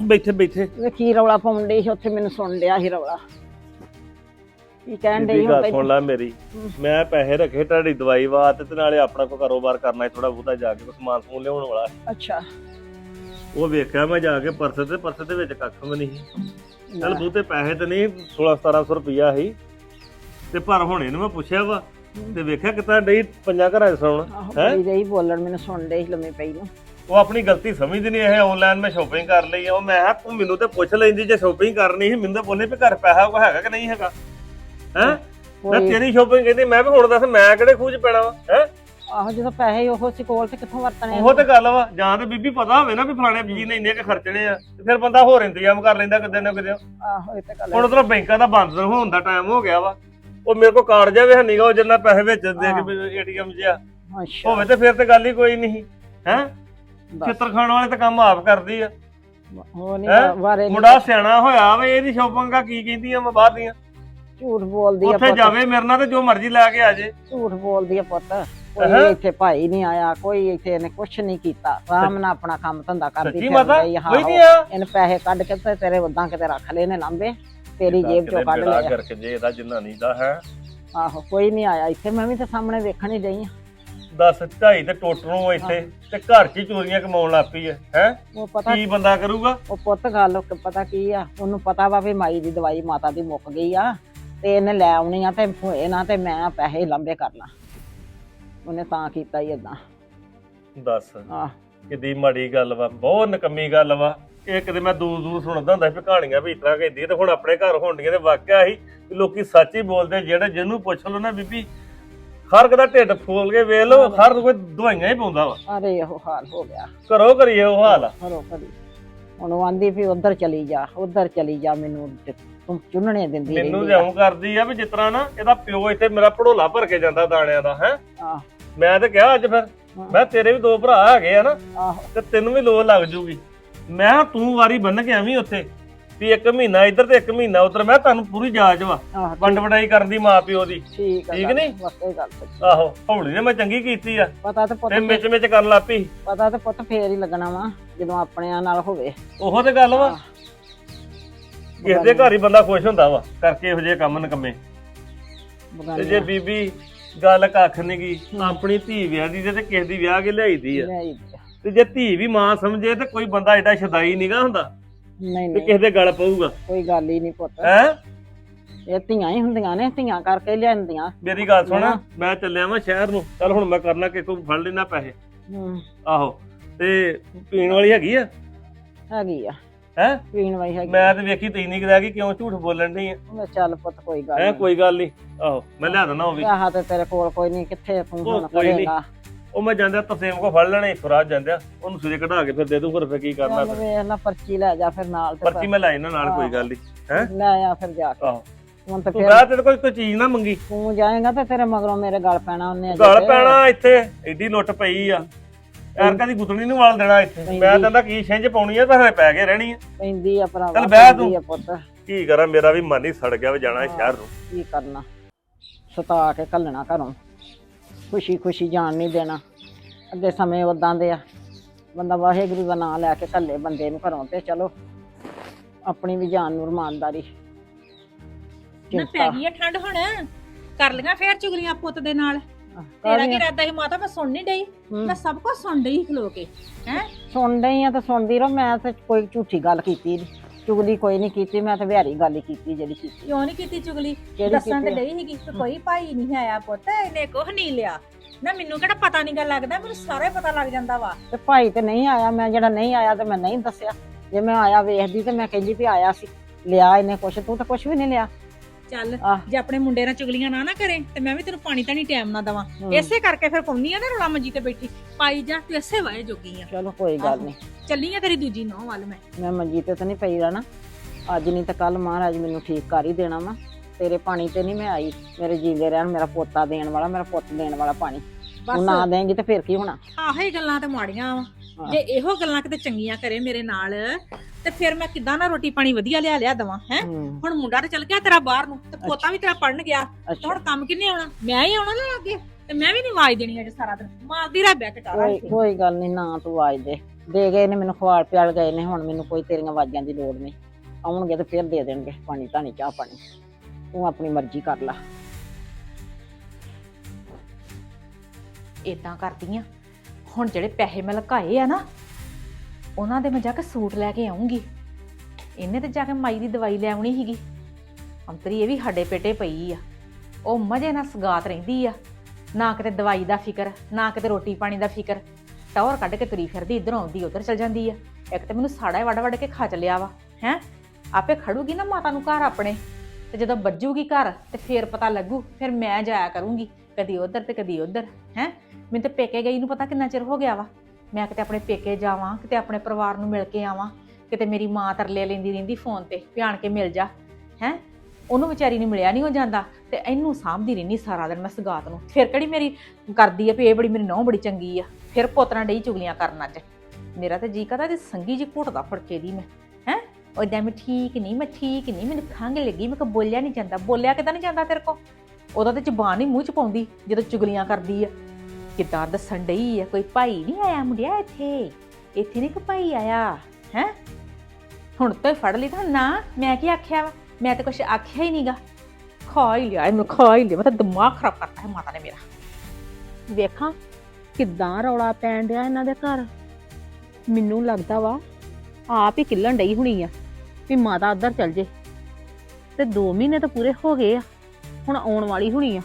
ਬੈਠੇ ਬੈਠੇ। ਵੇ ਕੀ ਰੌਲਾ ਪਾਉਣ ਡਈ ਸੀ? ਉੱਥੇ ਮੈਨੂੰ ਸੁਣ ਲਿਆ ਸੀ ਰੌਲਾ। ਕੀ ਕਹਿਣ ਡਈ ਬੀਬੀ ਹੁਣ ਗੱਲ ਤੈਨੂੰ? ਸੁਣ ਲੈ ਮੇਰੀ। ਮੈਂ ਪੈਸੇ ਰੱਖੇ ਤੁਹਾਡੀ ਦਵਾਈ ਵਾਸਤੇ ਤੇ ਨਾਲੇ ਆਪਣਾ ਕੋਈ ਕਾਰੋਬਾਰ ਕਰਨਾ ਥੋੜਾ ਬਹੁਤਾ ਜਾ ਕੇ ਕੋਈ ਸਮਾਨ ਸਮੂਨ ਲਿਆਉਣ ਵਾਲਾ ਅੱਛਾ। ਉਹ ਵੇਖਿਆ ਮੈਂ ਜਾ ਕੇ ਪਰਸ ਤੇ ਪਰਸ ਦੇ ਵਿੱਚ ਕੱਖ ਵੀ ਨਹੀਂ ਸੀ। ਚੱਲ ਬਹੁਤੇ ਪੈਸੇ ਤੇ ਨਹੀਂ 16 1700 ਰੁਪਈਆ ਸੀ। ਤੇ ਪਰ ਹੁਣ ਇਹਨੂੰ ਮੈਂ ਪੁੱਛਿਆ ਵਾ ਤੇ ਵੇਖਿਆ ਕਿਤਾ ਡਈ ਪੰਜਾਂ ਘਰਾਂ 'ਚ ਸੌਣ ਆਹੋ ਹੈਂ? ਬੜੀ ਰਹੀ ਬੋਲਣ ਮੈਨੂੰ ਸੁਣ ਡਈ ਸੀ ਲੰਮੇ ਪਈ ਨੂੰ। ਉਹ ਆਪਣੀ ਗਲਤੀ ਸਮਝਦੀ ਨਹੀਂ ਇਹ ਆਨਲਾਈਨ ਮੈਂ ਸ਼ਾਪਿੰਗ ਕਰ ਲਈ ਆ। ਉਹ ਮੈਂ ਕਿਹਾ ਤੂੰ ਮੈਨੂੰ ਤੇ ਪੁੱਛ ਲੈਂਦੀ ਜੇ ਸ਼ਾਪਿੰਗ ਕਰਨੀ ਸੀ ਮੈਨੂੰ ਤਾਂ ਬੋਲੇ ਵੀ ਘਰ ਪੈਸਾ ਕੋ ਹੈਗਾ ਕਿ ਨਹੀਂ ਹੈਗਾ। ਹੈ? ਮੈਂ ਤੇਰੀ ਸ਼ਾਪਿੰਗ ਕਹਿੰਦੀ ਮੈਂ ਵੀ ਹੁਣ ਦੱਸ ਮੈਂ ਕਿਹੜੇ ਖੂਜ ਪੈਣਾ ਵਾ? ਹੈ? ਆਹੋ ਜਦੋਂ ਪੈਸੇ ਉਹ ਸੀ ਕੋਲ ਤੇ ਕਿੱਥੋਂ ਵਰਤਣੇ ਆ? ਉਹ ਤੇ ਗੱਲ ਵਾ ਜਾਂ ਤੇ ਬੀਬੀ ਪਤਾ ਹੋਵੇ ਨਾ ਵੀ ਫਲਾਣੇ ਬੀਜੀ ਨੇ ਇੰਨੇ ਕ ਖਰਚਣੇ ਆ ਤੇ ਫਿਰ ਬੰਦਾ ਹੋਰ ਇੰਤਜ਼ਾਮ ਕਰ ਲੈਂਦਾ ਕਿਤੇ ਨਾ ਕਿਤੇ। ਆਹੋ ਇਹ ਤੇ ਗੱਲ ਹੁਣ ਉਧਰੋਂ ਬੈਂਕਾਂ ਦਾ ਬੰਦ ਹੋਣ ਦਾ ਟਾਈਮ ਹੋ ਗਿਆ ਵਾ। ਉਹ ਮੇਰੇ ਕੋਲ ਕਾਰਡ ਜਿਹਾ ਵੀ ਹੈ ਨਹੀਂਗਾ ਉਹ ਜਿੰਨਾ ਪੈਸੇ ਵਿੱਚ ਦੇ ਕੇ ਏਟੀਐਮ ਅੱਛਾ। ਹੋਵੇ ਤੇ ਫਿਰ ਤੇ ਗੱਲ ਹੀ ਕੋਈ ਨਹੀਂ ਹੈ? ਖਾਣ ਵਾਲੇ ਤਾਂ ਕੰਮ ਆਪ ਕਰਦੀ ਆ। ਉਹ ਨਹੀਂ ਹੈਂ? ਵਾਰੇ ਨੀ ਮੁੰਡਾ ਸਿਆਣਾ ਹੋਇਆ ਵੇ ਇਹਦੀ ਸ਼ੋਪਿੰਗ ਆ ਕੀ ਕਹਿੰਦੀਆਂ ਮੈਂ ਬਾਹਰ ਦੀਆਂ। ਝੂਠ ਬੋਲਦੀ ਆ ਉੱਥੇ ਪੁੱਤ। ਜਾਵੇ ਮੇਰੇ ਨਾਲ ਤੇ ਜੋ ਮਰਜ਼ੀ ਲੈ ਕੇ ਆ ਜੇ। ਝੂਠ ਬੋਲਦੀ ਆ ਪੁੱਤ। ਕੋਈ? ਇੱਥੇ ਭਾਈ ਨਹੀਂ ਆਇਆ ਕੋਈ ਇੱਥੇ ਇਹਨੇ ਕੁਛ ਨਹੀਂ ਕੀਤਾ। ਆਰਾਮ ਨਾਲ ਆਪਣਾ ਕੰਮ ਧੰਦਾ ਕਰਦੀ ਸੱਚੀ ਮਾਤਾ ਆ, ਕੋਈ ਨਹੀਂ। ਆ। ਇਹਨੇ ਪੈਸੇ ਕੱਢ ਕੇ ਤੇ ਤੇਰੇ ਉਦਾਂ ਕਿਤੇ ਰੱਖ ਲਏ ਨੇ ਲਾਂਬੇ। ਤੇਰੀ ਜੇਬ ਚੋਂ ਕੱਢ ਲਿਆ। ਕਰਕੇ ਜੇ ਇਹਦਾ ਜਿੰਨਾ ਨਹੀਂ ਦਾ ਹੈ। ਆਹੋ ਕੋਈ ਨਹੀਂ ਆਇਆ। ਇੱਥੇ ਮੈਂ ਵੀ ਤਾਂ ਸਾਹਮਣੇ ਵੇਖਣ ਹੀ ਡਈ ਆ। ਦੱਸ ਢਾਈ ਤੇ ਟੁੱਟ ਨੂੰ ਇੱਥੇ ਤੇ ਘਰ 'ਚ ਹੀ ਚੋਰੀਆਂ ਕਮਾਉਣ ਲੱਗ ਪਈ ਹੈ ਹੈ? ਉਹ ਪਤਾ ਕੀ ਬੰਦਾ ਕਰੂਗਾ? ਉਹ ਪੁੱਤ ਗੱਲ ਉਹ ਪਤਾ ਕੀ ਆ? ਉਹਨੂੰ ਪਤਾ ਵਾ ਵੀ ਮਾਈ ਦੀ ਦਵਾਈ ਮਾਤਾ ਦੀ ਮੁੱਕ ਗਈ ਆ ਤੇ ਇਹਨੇ ਲੈ ਆਉਣੀ ਆ ਤੇ ਹੋਏ ਨਾ ਤੇ ਮੈਂ ਪੈਸੇ ਲੰਬੇ ਕਰ ਲਾਂ। ਉਹਨੇ ਤਾਂ ਕੀਤਾ ਹੀ ਏਦਾਂ। ਦੱਸ ਆਹ ਕਿੱਡੀ ਮਾੜੀ ਗੱਲ ਵਾ ਬਹੁਤ ਨਕਮੀ ਗੱਲ ਵਾ। ਇਹ ਕਿਤੇ ਮੈਂ ਦੂਰ ਦੂਰ ਸੁਣਦਾ ਹੁੰਦਾ ਸੀ ਵੀ ਕਹਾਣੀਆਂ ਵੀ ਇਸ ਤਰ੍ਹਾਂ ਕਹਿੰਦੀ ਤੇ ਹੁਣ ਆਪਣੇ ਘਰ ਹੋਣਡੀਆਂ ਤੇ ਵਾਕਿਆ ਹੀ ਵੀ ਲੋਕੀ ਸੱਚ ਹੀ ਬੋਲਦੇ ਜਿਹੜੇ ਜਿਹਨੂੰ ਪੁੱਛ ਲਓ ਨਾ ਬੀਬੀ ਹਰ ਕਦਾ ਢਿੱਡ ਫੋਲ ਕੇ ਵੇਖ ਲਓ ਹਰ ਕੋਈ ਦਵਾਈਆਂ ਹੀ ਪਾਉਂਦਾ ਵਾ। ਅਰੇ ਇਹੋ ਹਾਲ ਹੋ ਗਿਆ। ਘਰੋਂ ਕਰੀਏ ਉਹ ਹਾਲ ਆ। ਕਰੋ ਕਰੀ ਹੁਣ ਉਹ ਆਂਦੀ ਵੀ ਉਧਰ ਚਲੀ ਜਾ ਉਧਰ ਚਲੀ ਜਾ ਮੈਨੂੰ ਤੇ ਚੁੰਨਣੇ ਦਿੰਦੀ ਮੈਨੂੰ ਰਹਿੰਦੀ ਆ। ਜਿਉਂ ਕਰਦੀ ਆ ਵੀ ਜਿਸ ਤਰ੍ਹਾਂ ਨਾ ਇਹਦਾ ਪਿਓ ਇੱਥੇ ਮੇਰਾ ਭੜੋਲਾ ਭਰ ਕੇ ਜਾਂਦਾ ਦਾਣਿਆਂ ਦਾ ਹੈ? ਮੈਂ ਤੇ ਕਿਹਾ ਅੱਜ ਫਿਰ ਮੈਂ ਤੇਰੇ ਵੀ ਦੋ ਭਰਾ ਹੈਗੇ ਆ ਨਾ ਤੇ ਤੈਨੂੰ ਵੀ ਲੋ ਲੱਗ ਜੂਗੀ। ਮੈਂ ਤੂੰ ਵਾਰੀ ਬੰਨ ਕੇ ਆਵੀਂ ਉੱਥੇ। ਵੀ ਇੱਕ ਮਹੀਨਾ ਇੱਧਰ ਤੇ ਇੱਕ ਮਹੀਨਾ ਉੱਧਰ ਮੈਂ ਤੁਹਾਨੂੰ ਪੂਰੀ ਜਾਚ ਵਾ ਆਹ ਵੰਡ ਵਡਾਈ ਕਰਨ ਦੀ ਮਾਂ ਪਿਓ ਦੀ। ਠੀਕ ਆ ਠੀਕ ਗੱਲ, ਨੀ? ਬਸ ਇਹ ਗੱਲ ਸੱਚੀ। ਆਹੋ ਹੌਲੀ ਨੇ ਮੈਂ ਚੰਗੀ ਕੀਤੀ ਆ। ਪਤਾ ਤੇ ਪੁੱਤ ਤੇ ਵਿੱਚ ਵਿੱਚ ਕਰਨ ਲੱਪੀ ਪਤਾ ਤੇ ਪੁੱਤ ਫੇਰ ਹੀ ਲੱਗਣਾ ਵਾ ਜਦੋਂ ਆਪਣਿਆਂ ਨਾਲ ਹੋਵੇ। ਉਹੋ ਤੇ ਗੱਲ ਵਾ। ਕਿਸੇ ਦੇ ਘਰ ਹੀ ਬੰਦਾ ਖੁਸ਼ ਹੁੰਦਾ ਵਾ ਕਰਕੇ ਇਹੋ ਜਿਹੇ ਕੰਮ ਨਕਮੇ। ਤੇ ਬਗਾਨੇ ਜੇ ਬੀਬੀ ਗੱਲ ਕੱਖ ਨੀ ਗੀ ਆਪਣੀ ਧੀ ਵਿਆਹ ਦੀ ਤੇ ਕਿਸੇ ਦੀ ਵਿਆਹ ਕੇ ਲਿਆਈਦੀ ਆ। ਨਹੀਂ ਤੇ ਜੇ ਧੀ ਵੀ ਮਾਂ ਸਮਝੇ ਤੇ ਕੋਈ ਬੰਦਾ ਐਡਾ ਸ਼ਦਾਈ ਨਹੀਂਗਾ ਹੁੰਦਾ। ਨਹੀਂ ਤੇ ਨਹੀਂ। ਕਿਸੇ ਦੇ ਗਲ ਪਊਗਾ। ਕੋਈ ਗੱਲ ਹੀ ਨਹੀਂ ਪੁੱਤ। ਹੈ? ਇਹ ਧੀਆਂ ਹੀ ਹੁੰਦੀਆਂ ਨੇ ਧੀਆਂ ਕਰਕੇ ਲਿਆਂਦੀਆਂ। ਮੇਰੀ ਗੱਲ ਸੁਣ। ਮੈਂ ਚੱਲਿਆ ਵਾਂ ਸ਼ਹਿਰ ਨੂੰ। ਚੱਲ ਹੁਣ ਮੈਂ ਕਰਨਾ ਕਿ ਕੋਈ ਫੜ ਲੈਣਾ ਪੈਸੇ। ਹੂੰ। ਆਹੋ ਤੇ ਪੀਣ ਵਾਲੀ ਹੈਗੀ ਆ? ਹੈਗੀ ਆ। ਹੈ? ਪੀਣ ਵਾਲੀ ਹੈਗੀ ਮੈਂ ਤੇ ਵੇਖੀ ਤੈਨੂੰ ਨਹੀਂ ਕਿਹਾ ਕਿ ਕਿਉਂ ਝੂਠ ਬੋਲਣ ਦੀ ਮੈਂ ਚੱਲ ਪੁੱਤ ਕੋਈ ਗੱਲ ਹੈ ਨਹੀਂ। ਕੋਈ ਗੱਲ ਨਹੀਂ। ਆਹੋ ਮੈਂ ਲਿਆ ਦਿੰਦਾ ਉਹ ਵੀ। ਆਹ ਤੇ ਤੇਰੇ ਕੋਲ ਕੋਈ ਨਹੀਂ ਕਿੱਥੇ ਤੂੰ ਉਹ ਹੁਣ ਕੋਈ ਨੀ। ਕਰੇਗਾ? ਉਹ ਮੈਂ ਜਾਂਦਿਆ ਤਸੇਮ ਕੋ ਫੜ ਲੈਣਾ ਫਰਾਜ ਜਾਂਦਿਆ ਉਹਨੂੰ ਸਿਰੇ ਕਢਾ ਕੇ ਫਿਰ ਦੇ ਦੂੰ ਫਿਰ ਕੀ ਕਰਨਾ ਫਿਰ। ਵੇਖ ਲੈ ਪਰਚੀ ਲੈ ਜਾ ਫਿਰ ਨਾਲ ਤੇ ਪਰਚੀ ਮੈਂ ਲੈ ਇਹਨਾਂ ਨਾਲ ਕੋਈ ਗੱਲ ਨਹੀਂ ਹੈ? ਲੈ ਆ ਫਿਰ ਜਾ ਕੇ। ਆਹੋ। ਹੁਣ ਤੇ ਤੂੰ ਫਿਰ ਬਾਅਦ ਤੇ ਕੋਈ ਕੋਈ ਚੀਜ਼ ਨਾ ਮੰਗੀ। ਤੂੰ ਜਾਏਗਾ ਤੇ ਤੇਰੇ ਮਗਰੋਂ ਮੇਰੇ ਗਲ ਪੈਣਾ ਉਹਨੇ ਅਜੇ ਗਲ ਤੇ। ਪੈਣਾ ਇੱਥੇ ਐਡੀ ਲੁੱਟ ਪਈ ਆ। ਐਰਕਾ ਦੀ ਗੁੱਤਣੀ ਨੂੰ ਵਾਲ ਦੇਣਾ ਇੱਥੇ। ਮੈਂ ਕਹਿੰਦਾ ਕੀ ਛਿੰਝ ਪਾਉਣੀ ਆ ਤਾਂ ਹਰੇ ਪੈ ਕੇ ਰਹਿਣੀ ਆ। ਪੈਂਦੀ ਆ ਭਰਾਵਾ ਚੱਲ ਬਹਿ ਤੂੰ। ਪੈਂਦੀ ਆ ਪੁੱਤ। ਕੀ ਕਰਾਂ ਮੇਰਾ ਵੀ ਮਨ ਹੀ ਸੜ ਗਿਆ ਵੀ ਜਾਣਾ ਸ਼ਹਿਰ ਨੂੰ। ਕੀ ਕਰਨਾ। ਸਤਾ ਕੇ ਘੱਲਣਾ ਘਰੋਂ। ਖੁਸ਼ੀ ਖੁਸ਼ੀ ਜਾਣ ਨਹੀਂ ਦੇਣਾ। ਅੱਗੇ ਸਮੇਂ ਉਦਾਂ ਦੇ ਆ। ਬੰਦਾ ਵਾਹਿਗੁਰੂ ਦਾ ਨਾਮ ਲੈ ਕੇ ਘੱਲੇ ਬੰਦੇ ਨੂੰ ਘਰੋਂ ਤੇ ਚਲੋ। ਆਪਣੀ ਵੀ ਜਾਨ ਨੂੰ ਇਮਾਨਦਾਰੀ। ਨਾ ਪੈ ਗਈ ਆ ਠੰਡ ਹੁਣ। ਕਰ ਲਈਆਂ ਫੇਰ ਚੁਗਲੀਆਂ ਪੁੱਤ ਦੇ ਨਾਲ। ਤੇਰਾ ਕੀ ਇਰਾਦਾ ਸੀ? ਮਾਤਾ ਮੈਂ ਸੁਣ ਨਹੀਂ ਡਈ। ਮੈਂ ਸਭ ਕੁਝ ਸੁਣ ਡਈ ਖਲੋ ਕੇ ਹੈ? ਸੁਣ ਰਹੀ ਆ ਤਾਂ ਸੁਣਦੀ ਰਹੋ ਮੈਂ ਤਾਂ ਕੋਈ ਝੂਠੀ ਗੱਲ ਕੀਤੀ ਨੀ। ਚੁਗਲੀ ਕੋਈ ਨਹੀਂ ਕੀਤੀ ਮੈਂ ਤਾਂ ਵਿਹਾਰੀ ਗੱਲ ਹੀ ਕੀਤੀ ਜਿਹੜੀ ਕੀਤੀ। ਕਿਉਂ ਨਹੀਂ ਕੀਤੀ ਚੁਗਲੀ? ਕਿਹੜੀ ਦੱਸਣ ਤੇ ਕੀਤੀ? ਡਈ ਸੀਗੀ ਕਿ ਕੋਈ ਭਾਈ ਨਹੀਂ ਆਇਆ ਪੁੱਤ ਇਹਨੇ ਕੁਝ ਨਹੀਂ ਲਿਆ। ਨਾ ਮੈਨੂੰ ਕਿਹੜਾ ਪਤਾ ਨਹੀਂ ਗਾ ਲੱਗਦਾ ਮੈਨੂੰ ਸਾਰਾ ਹੀ ਪਤਾ ਲੱਗ ਜਾਂਦਾ ਵਾ। ਤੇ ਭਾਈ ਤੇ ਨਹੀਂ ਆਇਆ ਮੈਂ ਜਿਹੜਾ ਨਹੀਂ ਆਇਆ ਤੇ ਮੈਂ ਨਹੀਂ ਦੱਸਿਆ। ਜੇ ਮੈਂ ਆਇਆ ਵੇਖਦੀ ਤੇ ਮੈਂ ਕਹਿੰਦੀ ਵੀ ਆਇਆ ਸੀ ਲਿਆ ਇਹਨੇ ਕੁਛ ਤੂੰ ਤਾਂ ਕੁਛ ਵੀ ਨਹੀਂ ਲਿਆ। ਚੱਲ ਆਹ। ਜੇ ਆਪਣੇ ਮੁੰਡੇ ਨਾਲ ਚੁਗਲੀਆਂ ਨਾ ਨਾ ਕਰੇ ਤੇ ਮੈਂ ਵੀ ਤੈਨੂੰ ਪਾਣੀ ਤਾਂ ਨਹੀਂ ਟਾਈਮ ਨਾ ਦਵਾਂ। ਇਸੇ ਕਰਕੇ ਫਿਰ ਪਾਉਣੀ ਆ ਨਾ ਰਲਾ ਮੰਜੀ ਤੇ ਬੈਠੀ। ਪਾਈ ਜਾ ਤੂੰ ਇਸੇ ਵਾਏ ਜੋਗੀ ਆ। ਚਲੋ ਕੋਈ ਗੱਲ ਆਹੋ। ਨਹੀਂ ਚੱਲੀ ਆ ਤੇਰੀ ਦੂਜੀ ਨੌ ਵੱਲ ਮੈਂ। ਮੈਂ ਮੰਜੀ ਤੇ ਤਾਂ ਨਹੀਂ ਪਈ ਰਹਿਣਾ। ਅੱਜ ਨਹੀਂ ਤਾਂ ਕੱਲ ਮਹਾਰਾਜ ਮੈਨੂੰ ਠੀਕ ਕਰ ਹੀ ਦੇਣਾ ਵਾ। ਤੇਰੇ ਪਾਣੀ ਤੇ ਨਹੀਂ ਮੈਂ ਆਈ। ਮੇਰੇ ਜੀਂਦੇ ਰਹਿਣ ਮੇਰਾ ਪੋਤਾ ਦੇਣ ਵਾਲਾ ਮੇਰਾ ਪੁੱਤ ਦੇਣ ਵਾਲਾ ਪਾਣੀ। ਤੂੰ ਨਾ ਬਸ ਦੇਂਗੀ ਤੇ ਫਿਰ ਕੀ ਹੋਣਾ? ਆਹੋ ਗੱਲਾਂ ਤੇ ਮਾੜੀਆਂ ਵਾ। ਜੇ ਇਹੋ ਗੱਲਾਂ ਕਿਤੇ ਚੰਗੀਆਂ ਕਰੇ ਮੇਰੇ ਨਾਲ ਤੇ ਫਿਰ ਮੈਂ ਕਿੱਦਾਂ ਨਾ ਰੋਟੀ ਪਾਣੀ ਵਧੀਆ ਲਿਆ ਲਿਆ ਦਵਾਂ ਹੈ? ਹੂੰ। ਹੁਣ ਮੁੰਡਾ ਤੇ ਚਲ ਗਿਆ ਤੇਰਾ ਬਾਹਰ ਨੂੰ ਤੇ ਪੋਤਾ ਵੀ ਤੇਰਾ ਪੜਨ ਗਿਆ ਤੇ ਅੱਛਾ। ਹੁਣ ਕੰਮ ਕਿੰਨੇ ਆਉਣਾ? ਮੈਂ ਹੀ ਆਉਣਾ ਨਾ ਲੱਗੇ ਤੇ ਮੈਂ ਵੀ ਨਹੀਂ ਆਵਾਜ਼ ਦੇਣੀ ਅੱਜ ਸਾਰਾ ਦਿਨ। ਮਾਰਦੀ ਰਹਿ ਬੈ ਕਟਾਰਾ ਕੋਈ ਕੋਈ ਗੱਲ ਨਹੀਂ ਨਾ ਤੂੰ ਆਜ ਦੇ। ਦੇ ਗਏ ਨੇ ਮੈਨੂੰ ਖਵਾਲ ਪਿਆਲ ਗਏ ਨੇ ਹੁਣ ਮੈਨੂੰ ਕੋਈ ਤੇਰੀਆਂ ਆਵਾਜ਼ਾਂ ਦੀ ਲੋੜ ਨਹੀਂ। ਆਉਣਗੇ ਤੇ ਫਿਰ ਦੇ ਦੇਣਗੇ ਪਾਣੀ ਧਾਣੀ ਚਾਹ ਪਾਣੀ। ਤੂੰ ਆਪਣੀ ਮਰਜ਼ੀ ਕਰ ਲੈ। ਇਦਾਂ ਕਰਦੀ ਆ। ਹੁਣ ਜਿਹੜੇ ਪੈਸੇ ਮੈਂ ਲਕਾਏ ਆ ਨਾ, ਉਹਨਾਂ ਦੇ ਮੈਂ ਜਾ ਕੇ ਸੂਟ ਲੈ ਕੇ ਆਉਂਗੀ ਇਹਨੇ ਤੇ ਜਾ ਕੇ ਮਾਈ ਦੀ ਦਵਾਈ ਲੈ ਆਉਣੀ ਸੀਗੀ। ਅੰਤਰੀ ਇਹ ਵੀ ਸਾਡੇ ਪੇਟੇ ਪਈ ਆ। ਉਹ ਮਜੇ ਨਾਲ ਸਗਾਤ ਰਹਿੰਦੀ ਆ। ਨਾ ਕਿਤੇ ਦਵਾਈ ਦਾ ਫਿਕਰ, ਨਾ ਕਿਤੇ ਰੋਟੀ ਪਾਣੀ ਦਾ ਫਿਕਰ। ਟੌਰ ਕੱਢ ਕੇ ਤੁਰੀ ਫਿਰਦੀ, ਇਧਰੋਂ ਆਉਂਦੀ, ਉਧਰ ਚਲ ਜਾਂਦੀ ਆ। ਇੱਕ ਤੇ ਮੈਨੂੰ ਸਾੜਾ ਹੀ ਵੱਡ ਕੇ ਖਾ ਚਲਿਆ ਵਾ, ਹੈ? ਆਪੇ ਖੜੂਗੀ ਨਾ ਮਾਤਾ ਨੂੰ ਘਰ ਆਪਣੇ। ਤੇ ਜਦੋਂ ਵੱਜੂਗੀ ਘਰ, ਤੇ ਫੇਰ ਪਤਾ ਲੱਗੂ, ਫਿਰ ਮੈਂ ਜਾਇਆ ਕਰੂੰਗੀ। ਕਦੀ ਉਧਰ ਤੇ ਕਦੀ ਉਧਰ, ਹੈ? ਮੈਨੂੰ ਤੇ ਪੇਕੇ ਗਈ ਨੂੰ ਪਤਾ ਕਿੰਨਾ ਚਿਰ ਹੋ ਗਿਆ ਵਾ। ਮੈਂ ਕਿਤੇ ਆਪਣੇ ਪੇਕੇ ਜਾਵਾਂ, ਕਿਤੇ ਆਪਣੇ ਪਰਿਵਾਰ ਨੂੰ ਮਿਲ ਕੇ ਆਵਾਂ, ਕਿਤੇ ਮੇਰੀ ਮਾਂ ਤਰਲੇ ਲੈਂਦੀ ਰਹਿੰਦੀ ਫੋਨ ਤੇ ਪਿਆਣ ਕੇ ਮਿਲ ਜਾ, ਹੈ? ਉਹਨੂੰ ਵਿਚਾਰੀ ਨੂੰ ਮਿਲਿਆ ਨਹੀਂ ਹੋ ਜਾਂਦਾ ਤੇ ਇਹਨੂੰ ਸਾਂਭਦੀ ਰਹਿੰਦੀ ਸਾਰਾ ਦਿਨ ਮੈਂ ਸਗਾਤ ਨੂੰ। ਫਿਰ ਕਿਹੜੀ ਮੇਰੀ ਕਰਦੀ ਆ ਵੀ ਇਹ ਬੜੀ, ਮੇਰੀ ਨੌਂ ਬੜੀ ਚੰਗੀ ਆ। ਫਿਰ ਪੋਤਰਾ ਡਈ ਚੁਗਲੀਆਂ ਕਰਨ ਅੱਜ। ਮੇਰਾ ਤੇ ਜੀ ਕਰਦਾ ਤੇ ਸੰਗੀ ਜੀ ਘੁੱਟਦਾ ਫੜਕੇ ਦੀ ਮੈਂ, ਹੈ? ਉਹਦਾ ਮੈਂ ਠੀਕ ਨਹੀਂ ਮੈਂ ਠੀਕ ਨਹੀਂ ਮੈਨੂੰ ਖੰਘ ਲੱਗੀ, ਮੈਂ ਕੋ ਬੋਲਿਆ ਨਹੀਂ ਜਾਂਦਾ। ਬੋਲਿਆ ਕਿਦਾਂ ਨਹੀਂ ਜਾਂਦਾ ਤੇਰੇ ਕੋ ਉਹਦਾ ਤੇ ਜ਼ਬਾਨ ਹੀ ਮੂੰਹ ਚ ਪਾਉਂਦੀ, ਜਦੋਂ ਚੁਗਲੀਆਂ ਕਰਦੀ ਆ। ਕਿੱਦਾਂ ਦੱਸਣ ਡਈ ਆ, ਕੋਈ ਭਾਈ ਨਹੀਂ ਆਇਆ ਮੁੰਡਿਆ ਇੱਥੇ? ਇੱਥੇ ਨਹੀਂ ਕੋਈ ਭਾਈ ਆਇਆ, ਹੈ? ਹੁਣ ਤੋਂ ਫੜ ਲਈ ਤਾਂ ਨਾ, ਮੈਂ ਕੀ ਆਖਿਆ ਵਾ? ਮੈਂ ਤਾਂ ਕੁਛ ਆਖਿਆ ਹੀ ਨਹੀਂਗਾ ਖਾ ਹੀ ਲਿਆ ਇਹਨੂੰ, ਖਾ ਹੀ ਲਿਆ, ਮੈਂ ਤਾਂ ਦਿਮਾਗ ਖਰਾਬ ਕਰਤਾ ਹੈ ਮਾਤਾ ਨੇ ਮੇਰਾ। ਵੇਖਾਂ, ਕਿੱਦਾਂ ਰੌਲਾ ਪੈਣ ਡਿਆ ਇਹਨਾਂ ਦੇ ਘਰ। ਮੈਨੂੰ ਲੱਗਦਾ ਵਾ, ਆਪ ਹੀ ਕਿੱਲਣ ਡਈ ਹੁਣੀ ਆ, ਵੀ ਮਾਤਾ ਉੱਧਰ ਚਲ ਜੇ। ਤੇ 2 ਮਹੀਨੇ ਤਾਂ ਪੂਰੇ ਹੋ ਗਏ ਆ। ਹੁਣ ਆਉਣ ਵਾਲੀ ਹੋਣੀ ਆ।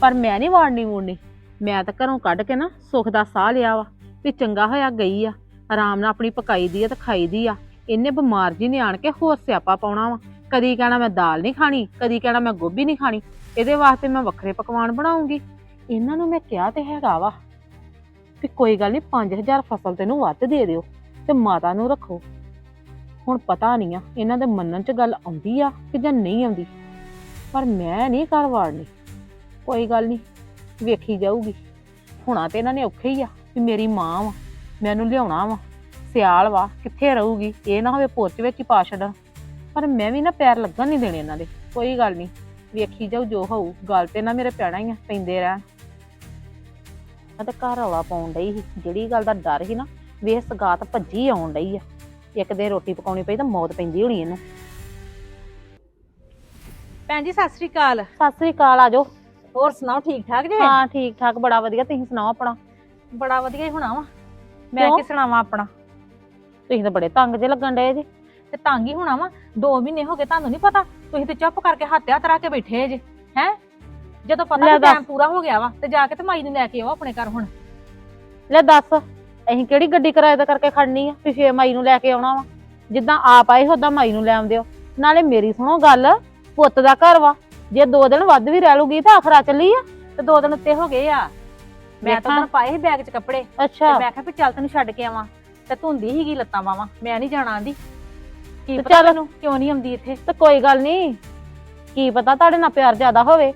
ਪਰ ਮੈਂ ਨਹੀਂ ਵਾੜਨੀ ਵੂੜਨੀ ਮੈਂ ਤਾਂ ਘਰੋਂ ਕੱਢ ਕੇ ਨਾ ਸੁੱਖ ਦਾ ਸਾਹ ਲਿਆ ਵਾ ਵੀ ਚੰਗਾ ਹੋਇਆ ਗਈ ਆ। ਆਰਾਮ ਨਾਲ ਆਪਣੀ ਪਕਾਈ ਦੀ ਆ ਤੇ ਖਾਈ ਦੀ ਆ। ਇਹਨੇ ਬਿਮਾਰ ਜੀ ਨੇ ਆਣ ਕੇ ਹੋਰ ਸਿਆਪਾ ਪਾਉਣਾ ਵਾ। ਕਦੀ ਕਹਿਣਾ ਮੈਂ ਦਾਲ ਨਹੀਂ ਖਾਣੀ, ਕਦੀ ਕਹਿਣਾ ਮੈਂ ਗੋਭੀ ਨਹੀਂ ਖਾਣੀ। ਇਹਦੇ ਵਾਸਤੇ ਮੈਂ ਵੱਖਰੇ ਪਕਵਾਨ ਬਣਾਉਂਗੀ। ਇਹਨਾਂ ਨੂੰ ਮੈਂ ਕਿਹਾ ਤੇ ਹੈਗਾ ਵਾ ਵੀ ਕੋਈ ਗੱਲ ਨਹੀਂ 5000 ਫਸਲ ਤੈਨੂੰ ਵੱਧ ਦੇ ਦਿਓ ਤੇ ਮਾਤਾ ਨੂੰ ਰੱਖੋ। ਹੁਣ ਪਤਾ ਨਹੀਂ ਆ, ਇਹਨਾਂ ਦੇ ਮੰਨਣ 'ਚ ਗੱਲ ਆਉਂਦੀ ਆ ਕਿ ਜਾਂ ਨਹੀਂ ਆਉਂਦੀ। ਪਰ ਮੈਂ ਨਹੀਂ ਘਰ ਵਾੜਨੀ। ਕੋਈ ਗੱਲ ਨਹੀਂ, ਵੇਖੀ ਜਾਊਗੀ। ਹੁਣਾ ਤੇ ਇਹਨਾਂ ਨੇ ਔਖੇ ਹੀ ਆ ਵੀ ਮੇਰੀ ਮਾਂ ਵਾ, ਮੈਨੂੰ ਲਿਆਉਣਾ ਵਾ, ਸਿਆਲ ਵਾ, ਕਿੱਥੇ ਰਹੂਗੀ, ਇਹ ਨਾ ਹੋਵੇ ਪੋਚ ਵਿੱਚ ਹੀ ਪਾ ਛੱਡਾਂ ਪਰ ਮੈਂ ਵੀ ਨਾ ਪੈਰ ਲੱਗਣ ਨਹੀਂ ਦੇਣੇ ਇਹਨਾਂ ਦੇ। ਕੋਈ ਗੱਲ ਨਹੀਂ, ਵੇਖੀ ਜਾਊ ਜੋ ਹੋਊ, ਗੱਲ ਤੇ ਨਾ ਮੇਰੇ ਪੈਣਾ ਹੀ ਆ, ਪੈਂਦੇ ਰਹਿਣ। ਮੈਂ ਤਾਂ ਘਰ ਰੌਲਾ ਪਾਉਣ ਡਈ ਸੀ, ਜਿਹੜੀ ਗੱਲ ਦਾ ਡਰ ਸੀ ਨਾ ਵੇਸ ਗਾਤ ਭੱਜੀ ਆਉਣ ਡਈ ਆ। ਇੱਕ ਦਿਨ ਰੋਟੀ ਪਕਾਉਣੀ ਪਈ ਤਾਂ ਮੌਤ ਪੈਂਦੀ ਹੋਣੀ ਇਹਨੂੰ। ਭੈਣ ਜੀ ਸਤਿ ਸ੍ਰੀ ਅਕਾਲ। ਸਤਿ ਸ੍ਰੀ ਅਕਾਲ ਆਜੋ। ਹੋਰ ਸੁਣਾਓ ਠੀਕ ਠਾਕ ਜੀ? ਹਾਂ ਠੀਕ ਠਾਕ ਬੜਾ ਵਧੀਆ। ਤੁਸੀਂ ਸੁਣਾਓ ਆਪਣਾ? ਬੜਾ ਵਧੀਆ ਹੀ ਹੋਣਾ ਵਾ। ਮੈਂ ਕਿਉਂ? ਕੀ ਸੁਣਾਵਾਂ ਆਪਣਾ? ਤੁਸੀਂ ਤਾਂ ਬੜੇ ਤੰਗ ਜੇ ਲੱਗਣ ਡਏ ਜੀ। ਤੇ ਤੰਗ ਹੀ ਹੋਣਾ ਵਾ। 2 ਮਹੀਨੇ ਹੋ ਗਏ ਤੁਹਾਨੂੰ ਨਹੀਂ ਪਤਾ। ਤੁਸੀਂ ਤੇ ਚੁੱਪ ਕਰਕੇ ਹੱਥ ਹੱਥ ਰੱਖ ਕੇ ਬੈਠੇ ਜੇ ਹੈ? ਜਦੋਂ ਪਤਾ ਲੈ ਵੀ ਦੱਸ। ਟਾਈਮ ਪੂਰਾ ਹੋ ਗਿਆ ਵਾ ਤੇ ਜਾ ਕੇ ਤੇ ਮਾਈ ਨੂੰ ਲੈ ਕੇ ਆਓ ਆਪਣੇ ਘਰ ਹੁਣ। ਲੈ ਦੱਸ ਅਸੀਂ ਕਿਹੜੀ ਗੱਡੀ ਕਿਰਾਏ ਦਾ ਕਰਕੇ ਖੜਨੀ ਆ? ਵੀ ਫੇਰ ਮਾਈ ਨੂੰ ਲੈ ਕੇ ਆਉਣਾ ਵਾ। ਜਿੱਦਾਂ ਆਪ ਆਏ ਹੋਦਾ ਮਾਈ ਨੂੰ ਲੈ ਆਉਂਦੇ ਹੋ। ਨਾਲੇ ਮੇਰੀ ਸੁਣੋ ਗੱਲ ਪੁੱਤ ਦਾ ਘਰ ਵਾ। ਜੇ ਦੋ ਦਿਨ ਵੱਧ ਵੀ ਰਹਿ ਲੂਗੀ ਤਾਂ ਆਖਰਾ ਚੱਲੀ ਆ। ਤੇ ਦੋ ਦਿਨ ਉੱਤੇ ਹੋ ਗਏ ਆ। ਮੈਂ ਤਾਂ ਵੇਖਾਂ। ਉਹਨਾਂ ਪਾਏ ਸੀ ਬੈਗ 'ਚ ਕੱਪੜੇ। ਤੇ ਅੱਛਾ। ਮੈਂ ਕਿਹਾ ਵੀ ਚੱਲ ਤੈਨੂੰ ਛੱਡ ਕੇ ਆਵਾਂ। ਤੇ ਧੁੰਦੀ ਹੀਗੀ ਲੱਤਾਂ ਵਾਵਾਂ ਮੈਂ ਨਹੀਂ ਜਾਣਾ ਆਂਦੀ। ਕੀ ਤੇ ਪਤਾ ਚੱਲ। ਮੈਨੂੰ ਕਿਉਂ ਨਹੀਂ ਆਉਂਦੀ ਇੱਥੇ। ਤੇ ਕੋਈ ਗੱਲ ਨਹੀਂ। ਕੀ ਪਤਾ ਤੁਹਾਡੇ ਨਾਲ ਪਿਆਰ ਜ਼ਿਆਦਾ ਹੋਵੇ।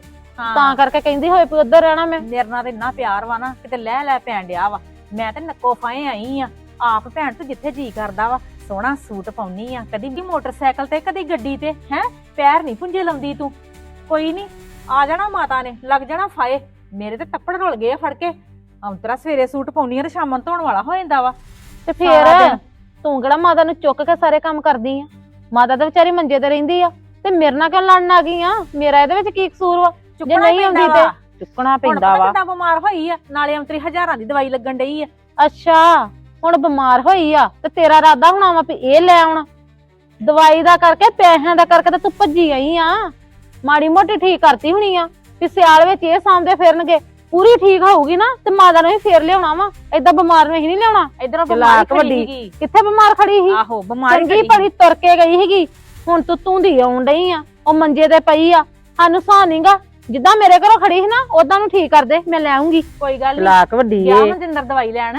ਤਾਂ ਕਰਕੇ ਕਹਿੰਦੀ ਹੋਏ ਵੀ ਉੱਧਰ ਰਹਿਣਾ ਮੈਂ। ਮੇਰੇ ਨਾਲ ਤੇ ਇੰਨਾ ਪਿਆਰ ਵਾ ਨਾ ਕਿਤੇ ਲੈ ਲੈ ਪੈਣ ਡਿਆ ਵਾ। ਮੈਂ ਤੇ ਨੱਕੋ ਫਾਏ ਆਈ ਆ। ਆਪ ਭੈਣ ਤੂੰ ਜਿੱਥੇ ਜੀ ਕਰਦਾ ਵਾ। ਸੋਹਣਾ ਸੂਟ ਪਾਉਣੀ ਆ। ਕਦੀ ਵੀ ਮੋਟਰਸਾਈਕਲ ਤੇ ਕਦੀ ਗੱਡੀ ਤੇ ਹੈ? ਪੈਰ ਨਹੀਂ ਪੁੰਜੇ ਲਾਉਂਦੀ ਤੂੰ। ਕੋਈ ਨਹੀਂ ਆ ਜਾਣਾ ਮਾਤਾ ਨੇ ਲੱਗ ਜਾਣਾ ਫਾਏ। ਮੇਰੇ ਤੇ ਤੱਪੜ ਰੁਲ ਗਏ ਆ ਫੜ ਕੇ। ਅੰਤਰਾ ਸਵੇਰੇ ਸੂਟ ਪਾਉਣੀ ਆ ਤੇ ਸ਼ਾਮਾਂ ਨੂੰ ਧੋਣ ਵਾਲਾ ਹੋ ਜਾਂਦਾ ਵਾ। ਤੇ ਸਾਰਾ ਫੇਰ ਦਿਨ। ਤੂੰ ਕਿਹੜਾ ਮਾਤਾ ਨੂੰ ਚੁੱਕ ਕੇ ਸਾਰੇ ਕੰਮ ਕਰਦੀ ਆ? ਮਾਤਾ ਤਾਂ ਵਿਚਾਰੀ ਮੰਜੇ ਤੇ ਰਹਿੰਦੀ ਆ। ਤੇ ਮੇਰੇ ਨਾਲ ਕਿਉਂ ਲੜਨ ਆ ਗਈ ਆ? ਮੇਰਾ ਇਹਦੇ ਵਿੱਚ ਕੀ ਕਸੂਰ ਵਾ? ਜੇ ਚੁੱਕਣਾ ਨਹੀਂ ਆਉਂਦੀ ਪੈਂਦਾ ਵਾ। ਤੇ ਚੁੱਕਣਾ ਹੁਣ ਪੈਂਦਾ ਪਤਾ ਵਾ। ਕਿੱਦਾਂ ਬਿਮਾਰ ਹੋਈ ਆ? ਨਾਲੇ ਅੰਤਰੀ ਹਜ਼ਾਰਾਂ ਦੀ ਦਵਾਈ ਲੱਗਣ ਡਈ ਆ। ਅੱਛਾ ਹੁਣ ਬਿਮਾਰ ਹੋਈ ਆ ਤੇ ਤੇਰਾ ਇਰਾਦਾ ਹੋਣਾ ਵਾ ਵੀ ਇਹ ਲੈ ਆਉਣ। ਦਵਾਈ ਦਾ ਕਰਕੇ ਪੈਸਿਆਂ ਦਾ ਕਰਕੇ ਤੇ ਤੂੰ ਭੱਜੀ ਆਈ ਆ। ਮਾੜੀ ਮੋਟੀ ਠੀਕ ਕਰਤੀ ਹੋਣੀ ਆ ਵੀ ਸਿਆਲ ਵਿੱਚ ਇਹ ਸਾਹਮਣੇ ਫਿਰਨਗੇ। ਪੂਰੀ ਠੀਕ ਹੋਊਗੀ ਨਾ ਤੇ ਮਾਤਾ ਨੂੰ ਵੀ ਫੇਰ ਲਿਆਉਣਾ ਵਾ। ਏਦਾਂ ਬਿਮਾਰ ਨੂੰ ਹੀ ਨਹੀਂ ਲਿਆਉਣਾ। ਇਧਰੋਂ ਚਲਾਕ ਬਿਮਾਰੀ ਵੱਡੀ। ਵੱਡੀ ਕਿੱਥੇ ਬਿਮਾਰ ਖੜੀ ਸੀ? ਆਹੋ ਬਿਮਾਰੀ ਚੰਗੀ ਭਲੀ ਤੁਰ ਕੇ ਗਈ ਸੀਗੀ। ਹੁਣ ਤੂੰ ਤੂੰਦੀ ਆਉਣ ਡਈ ਆ। ਉਹ ਮੰਜੇ ਤੇ ਪਈ ਆ। ਸਾਨੂੰ ਸਾਹ ਨਹੀਂਗਾ ਜਿੱਦਾਂ ਮੇਰੇ ਘਰੋਂ ਖੜੀ ਸੀ ਨਾ ਉਦਾਂ ਨੂੰ ਠੀਕ ਕਰ ਦੇ ਮੈਂ ਲੈ ਆਉਂਗੀ ਕੋਈ ਗੱਲ ਨਹੀਂ ਚਲਾਕ ਵੱਡੀ ਗਿਆ ਏ। ਮਨਜਿੰਦਰ ਦਵਾਈ ਲੈਣ।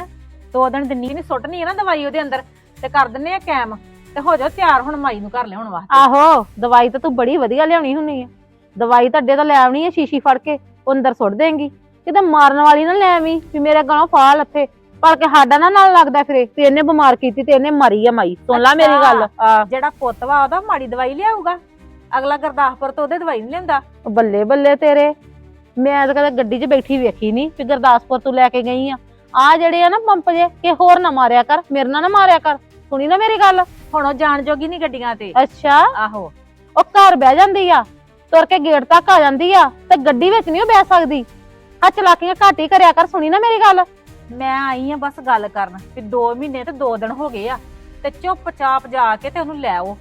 ਦੋ ਦਿਨ ਦਿੰਨੀ ਨਹੀਂ ਸੁੱਟਣੀ ਹੈ ਨਾ ਦਵਾਈ ਉਹਦੇ ਅੰਦਰ। ਤੇ ਕਰ ਦਿੰਨੇ ਆ ਕੈਮ। ਤੇ ਹੋ ਜਾ ਤਿਆਰ ਹੁਣ ਮਾਈ ਨੂੰ ਘਰ ਲਿਆਉਣ ਵਾਸਤੇ। ਆਹੋ ਦਵਾਈ ਤਾਂ ਤੂੰ ਬੜੀ ਵਧੀਆ ਲਿਆਉਣੀ ਹੁੰਨੀ ਆ। ਦਵਾਈ ਤਾਂ ਅੱਡੇ ਤੋਂ ਲੈ ਆਉਣੀ ਆ ਸ਼ੀਸ਼ੀ ਫੜ ਕੇ ਉਹ ਅੰਦਰ ਸੁੱਟ ਦੇਂਗੀ। ਕਿਤੇ ਮਾਰਨ ਵਾਲੀ ਨਾ ਲੈ ਆਵੀਂ ਵੀ ਮੇਰੇ ਗਲੋਂ ਫਾਲ ਲੱਥੇ ਪਰ ਕਿ ਸਾਡਾ ਨਾ ਨਾਲ ਲੱਗਦਾ ਫਿਰੇ ਤੇ ਇਹਨੇ ਬਿਮਾਰ ਕੀਤੀ ਤੇ ਇਹਨੇ ਮਰੀ ਆ ਮਾਈ। ਸੁਣ ਲੈ ਮੇਰੀ ਗੱਲ। ਆ ਜਿਹੜਾ ਪੁੱਤ ਵਾ ਉਹਦਾ ਮਾੜੀ ਦਵਾਈ ਲਿਆਊਗਾ। ਅਗਲਾ ਗੁਰਦਾਸਪੁਰ ਤੋਂ ਉਹਦੇ ਦਵਾਈ ਨਹੀਂ ਲੈਂਦਾ ਬੱਲੇ ਬੱਲੇ ਤੇਰੇ। ਮੈਂ ਤਾਂ ਕਦੇ ਗੱਡੀ 'ਚ ਬੈਠੀ ਵੇਖੀ ਨਹੀਂ ਵੀ ਗੁਰਦਾਸਪੁਰ ਤੋਂ ਲੈ ਕੇ ਗਈ ਆ। ਆ ਜਿਹੜੇ ਆ ਨਾ ਪੰਪ ਜੇ ਕਿ ਹੋਰ ਨਾ ਮਾਰਿਆ ਕਰ ਮੇਰੇ ਨਾਲ ਨਾ ਮਾਰਿਆ ਕਰ। ਸੁਣੀ ਨਾ ਮੇਰੀ ਗੱਲ? ਹੁਣ ਉਹ ਜਾਣ ਜੋਗੀ ਨਹੀਂ ਗੱਡੀਆਂ ਤੇ। ਅੱਛਾ। ਆਹੋ। ਉਹ ਘਰ ਬਹਿ ਜਾਂਦੀ ਆ ਤੁਰ ਕੇ ਗੇਟ ਤੱਕ ਆ ਜਾਂਦੀ ਆ ਤੇ ਗੱਡੀ ਵਿੱਚ ਨਹੀਂ ਉਹ ਬਹਿ ਸਕਦੀ। ਆ ਚਲਾਕੀਆਂ ਘੱਟ ਹੀ ਕਰਿਆ ਕਰ ਸੁਣੀ ਨਾ ਮੇਰੀ ਗੱਲ। ਮੈਂ ਆਈ ਆ ਬਸ ਗੱਲ ਕਰਨ ਵੀ 2 ਮਹੀਨੇ ਤੇ 2 ਦਿਨ ਹੋ ਗਏ ਆ ਤੇ ਚੁੱਪਚਾਪ ਜਾ ਕੇ ਤੇ ਉਹਨੂੰ ਲੈ ਆਓ।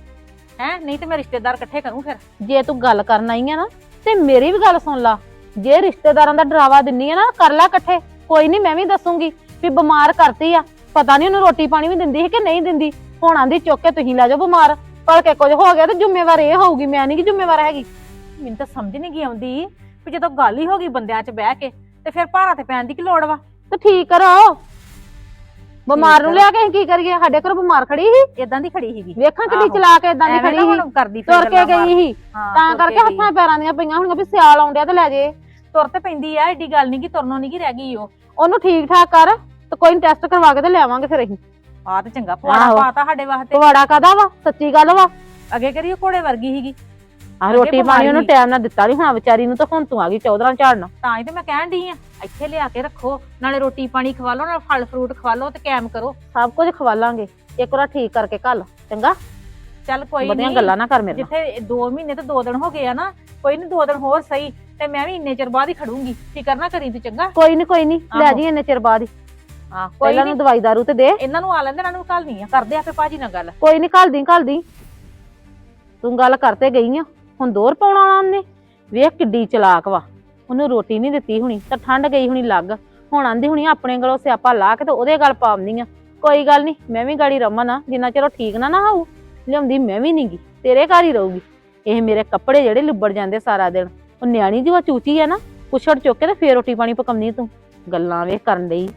ਹੈ ਨਹੀਂ ਤੇ ਮੈਂ ਰਿਸ਼ਤੇਦਾਰ ਇਕੱਠੇ ਕਰੂੰ ਫਿਰ। ਜੇ ਤੂੰ ਗੱਲ ਕਰਨ ਆਈ ਆ ਨਾ ਤੇ ਮੇਰੀ ਵੀ ਗੱਲ ਸੁਣ ਲਾ। ਜੇ ਰਿਸ਼ਤੇਦਾਰਾਂ ਦਾ ਡਰਾਵਾ ਦਿੰਨੀ ਆ ਨਾ ਕਰ ਲੈ ਇਕੱਠੇ। ਕੋਈ ਨਹੀਂ ਮੈਂ ਵੀ ਦੱਸੂਗੀ ਵੀ ਬਿਮਾਰ ਕਰਤੀ ਆ। ਪਤਾ ਨਹੀਂ ਉਹਨੂੰ ਰੋਟੀ ਪਾਣੀ ਵੀ ਦਿੰਦੀ ਸੀ ਕਿ ਨਹੀਂ ਦਿੰਦੀ। ਹੁਣ ਆਂਦੀ ਚੁੱਕ ਕੇ ਤੁਸੀਂ ਲੈ ਜਾਓ ਬਿਮਾਰ ਪਰ ਕੇ ਕੁਝ ਹੋ ਗਿਆ ਤੇ ਜ਼ਿੰਮੇਵਾਰ ਇਹ ਹੋਊਗੀ ਮੈਂ ਨਹੀਂ ਕਿ ਜ਼ਿੰਮੇਵਾਰ ਹੈਗੀ। ਮੈਨੂੰ ਤਾਂ ਸਮਝ ਨਹੀਂ ਗਈ ਆਉਂਦੀ ਵੀ ਜਦੋਂ ਗੱਲ ਹੀ ਹੋ ਗਈ ਬੰਦਿਆਂ 'ਚ ਬਹਿ ਕੇ ਤੇ ਫਿਰ ਭਾਰਾ ਤੇ ਪੈਣ ਦੀ ਕੀ ਲੋੜ ਵਾ? ਤੇ ਠੀਕ ਕਰੋ ਬਿਮਾਰ ਨੂੰ ਲਿਆ ਕੇ ਅਸੀਂ ਕੀ ਕਰੀਏ? ਸਾਡੇ ਘਰ ਬਿਮਾਰ ਖੜੀ ਸੀ। ਇਦਾਂ ਦੀ ਖੜੀ ਸੀਗੀ। ਵੇਖਾਂ ਆਹੋ। ਚਲਾ ਕੇ ਇਦਾਂ ਦੀ ਐਵੇਂ ਖੜੀ ਨਾ ਸੀ। ਕਰਦੀ ਤੁਰ ਕੇ ਗਈ ਸੀ। ਹਾਂ, ਤਾਂ ਤੁਰ ਕਰਕੇ ਕੇ ਗਈ। ਹੱਥਾਂ ਪੈਰਾਂ ਦੀਆਂ ਪਈਆਂ ਹੋਣਗੀਆਂ ਵੀ ਸਿਆਲ ਆਉਂਦਿਆ ਤੇ ਲੈ ਜੇ। ਤੁਰ ਤੇ ਪੈਂਦੀ ਆ ਏਡੀ ਗੱਲ ਨਹੀਂ ਕਿ ਤੁਰਨੋਂ ਨਹੀਂ ਕਿ ਰਹਿ ਗਈ ਉਹ। ਉਹਨੂੰ ਠੀਕ ਠਾਕ ਕਰ ਤੇ ਕੋਈ ਟੈਸਟ ਕਰਵਾ ਕੇ ਤੇ ਲਿਆਵਾਂਗੇ ਫਿਰ ਅਸੀਂ। ਆ ਤੇ ਚੰਗਾ ਪਵਾੜਾ ਆਹੋ। ਪਾਤਾ ਸਾਡੇ ਵਾਸਤੇ। ਪਵਾੜਾ ਕਾਦਾ ਵਾ? ਸੱਚੀ ਗੱਲ ਵਾ? ਅੱਗੇ ਕਰੀ ਉਹ ਘੋੜੇ ਵਰਗੀ ਸੀਗੀ? ਆ ਰੋਟੀ ਪਾਣੀ ਉਹਨੂੰ। ਟਾਈਮ ਨਾਲ ਦਿੱਤਾ ਨਹੀਂ ਹੁਣ ਵਿਚਾਰੀ ਨੂੰ ਤਾਂ ਹੁਣ ਤੂੰ ਆ ਗਈ ਚੌਧਰਾਂ ਝਾੜਨਾ। ਤਾਂ ਹੀ ਤੇ ਮੈਂ ਕਹਿਣ ਡਈ ਆ ਇੱਥੇ ਲਿਆ ਕੇ ਰੱਖੋ ਨਾਲੇ ਰੋਟੀ ਪਾਣੀ ਖਵਾ ਲਓ ਨਾਲੇ ਫਲ ਫਰੂਟ ਖਵਾ ਲਓ ਤੇ ਕੈਮ ਕਰੋ। ਸਭ ਕੁਝ ਖਵਾਲਾਂਗੇ ਇੱਕ ਵਾਰ ਠੀਕ ਕਰਕੇ ਕੱਲ ਚੰਗਾ? ਚੱਲ ਕੋਈ ਨਹੀਂ ਗੱਲਾਂ ਨਾ ਕਰ ਮੇਰੇ ਨਾਲ। ਜਿੱਥੇ 2 ਮਹੀਨੇ ਤੇ 2 ਦਿਨ ਹੋ ਗਏ ਆ ਨਾ ਕੋਈ ਨਹੀਂ 2 ਦਿਨ ਹੋਰ ਸਹੀ ਤੇ ਮੈਂ ਵੀ ਇੰਨੇ ਚਿਰ ਬਾਅਦ ਹੀ ਖੜੂੰਗੀ। ਫਿਕਰ ਨਾ ਕਰੀ ਤੂੰ ਚੰਗਾ। ਕੋਈ ਨਹੀਂ ਕੋਈ ਨਹੀਂ ਲੈ ਆਹੋ। ਜੀ ਇੰਨੇ ਚਿਰ ਬਾਅਦ ਹੀ। ਹਾਂ ਕੋਈ ਪਹਿਲਾਂ ਨੂੰ। ਦਵਾਈ ਦਾਰੂ ਤੇ ਦੇ। ਇਹਨਾਂ ਨੂੰ ਆ ਲੈਂਦੇ ਇਹਨਾਂ ਨੂੰ ਕੱਲ ਨਹੀਂ ਆ। ਕਰਦੇ ਆਪੇ ਭਾਜੀ ਨਾਲ ਗੱਲ। ਕੋਈ ਨਹੀਂ ਕੱਲ ਦੀ ਕੱਲ ਦੀ ਤੂੰ ਗੱਲ ਕਰਤੇ ਗਈ ਆ। ਹੁਣ ਦੋਰ ਪਾਉਣਾ ਉਹਨੇ। ਵੇਖ ਕਿੱਡੀ ਚਲਾਕ ਵਾ। ਉਹਨੂੰ ਰੋਟੀ ਨਹੀਂ ਦਿੱਤੀ ਹੁਣੀ ਤਾਂ ਠੰਡ ਗਈ ਹੁਣੀ ਲੱਗ। ਹੁਣ ਆਂਦੀ ਹੁਣੀ ਆਪਣੇ ਗਲੋਂ ਸਿਆਪਾ ਲਾ ਕੇ ਤੇ ਉਹਦੇ ਗੱਲ ਪਾਉਂਦੀ ਆ। ਕੋਈ ਗੱਲ ਨਹੀਂ ਮੈਂ ਵੀ ਗਾੜੀ ਰਮਨ ਆ ਜਿੰਨਾ ਚਿਰ ਉਹ ਠੀਕ ਨਾ ਨਾ ਹੋਊ। ਲਿਆਉਂਦੀ ਮੈਂ ਵੀ ਨਹੀਂਗੀ ਤੇਰੇ ਘਰ ਹੀ ਰਹੂਗੀ। ਇਹ ਮੇਰੇ ਕੱਪੜੇ ਜਿਹੜੇ ਲਿਬੜ ਜਾਂਦੇ ਸਾਰਾ ਦਿਨ। ਉਹ ਨਿਆਣੀ ਜਿਹੀ ਉਹ ਚੂਚੀ ਆ ਨਾ ਪੁੱਛੜ ਚੁੱਕ ਕੇ ਤੇ ਫੇਰ ਰੋਟੀ ਪਾਣੀ ਪਕਾਉਣੀ ਤੂੰ। ਗੱਲਾਂ ਵੇਖ ਕਰਨ ਲਈ